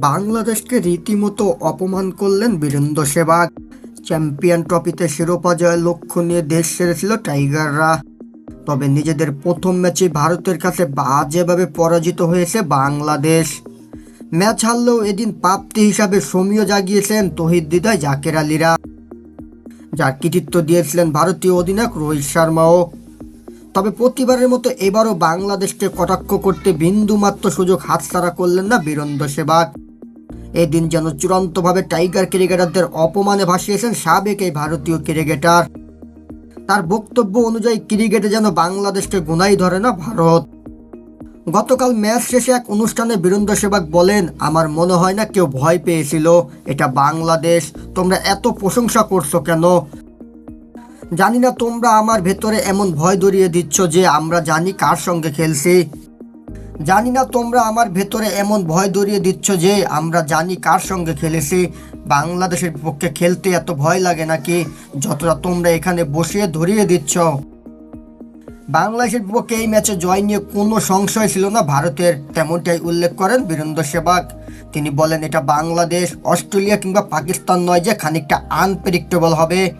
বাংলাদেশকে রীতিমতো অপমান করলেন বীরেন্দ্র সেবাগ। চ্যাম্পিয়ন ট্রফিতে শিরোপা জয়ের লক্ষ্য নিয়ে দেশ সেরেছিল টাইগাররা। তবে নিজেদের প্রথম ম্যাচে ভারতের কাছে বাজেভাবে পরাজিত হয়েছে বাংলাদেশ। ম্যাচ হারলেও এদিন প্রাপ্তি হিসাবে সমীয় জাগিয়েছেন তহিদ দিদায় জাকের আলীরা। যার কৃতিত্ব দিয়েছিলেন ভারতীয় অধিনায়ক রোহিত শর্মাও। তবে প্রতিবারের মতো এবারও বাংলাদেশকে কটাক্ষ করতে বিন্দুমাত্র সুযোগ হাতছাড়া করলেন না বীরেন্দ্র সেবাগ। এদিন যেন চূড়ান্তভাবে টাইগার ক্রিকেটারদের অপমানে ভাসিয়েছেন সাবেক এই ভারতীয় ক্রিকেটার। তার বক্তব্য অনুযায়ী ক্রিকেটে যেন বাংলাদেশকে গুনাই ধরে না ভারত। গতকাল ম্যাচ শেষে এক অনুষ্ঠানে বীরেন্দ্র সেবাগ বলেন, আমার মনে হয় না কেউ ভয় পেয়েছিল। এটা বাংলাদেশ। তোমরা এত প্রশংসা করছ কেন? জানি না তোমরা আমার ভেতরে এমন ভয় ধরিয়ে দিচ্ছ যে আমরা জানি কার সঙ্গে খেলছি। জানি না তোমরা আমার ভেতরে এমন ভয় ধরিয়ে দিচ্ছ যে আমরা জানি কার সঙ্গে খেলেছি। বাংলাদেশের পক্ষে খেলতে এত ভয় লাগে নাকি? যতটা তোমরা এখানে বসিয়ে ধরিয়ে দিচ্ছ। বাংলাদেশের বিপক্ষে এই ম্যাচে জয় নিয়ে কোনো সংশয় ছিল না ভারতের, তেমনটাই উল্লেখ করেন বীরেন্দ্র সেবাগ। তিনি বলেন, এটা বাংলাদেশ, অস্ট্রেলিয়া কিংবা পাকিস্তান নয় যে খানিকটা আনপ্রেডিক্টেবল হবে।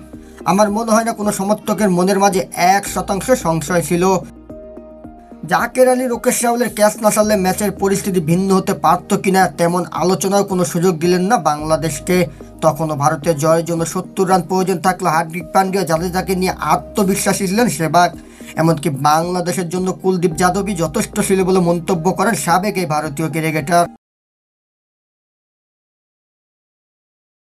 আমার মনে হয় না কোনো সমর্থকের মনের মাঝে এক শতাংশ সংশয় ছিল। জাকের আলী, রোকেশ রাহুলের ক্যাচ না সারলে ম্যাচের পরিস্থিতি ভিন্ন হতে পারত কিনা তেমন আলোচনার কোনো সুযোগ দিলেন না বাংলাদেশকে। তখনও ভারতের জয়ের জন্য সত্তর রান প্রয়োজন থাকলে হার্দিক পান্ডিয়া জাদেজাকে নিয়ে আত্মবিশ্বাসী ছিলেন সেবাগ। এমনকি বাংলাদেশের জন্য কুলদীপ যাদবই যথেষ্ট ছিল বলে মন্তব্য করেন সাবেক এই ভারতীয় ক্রিকেটার।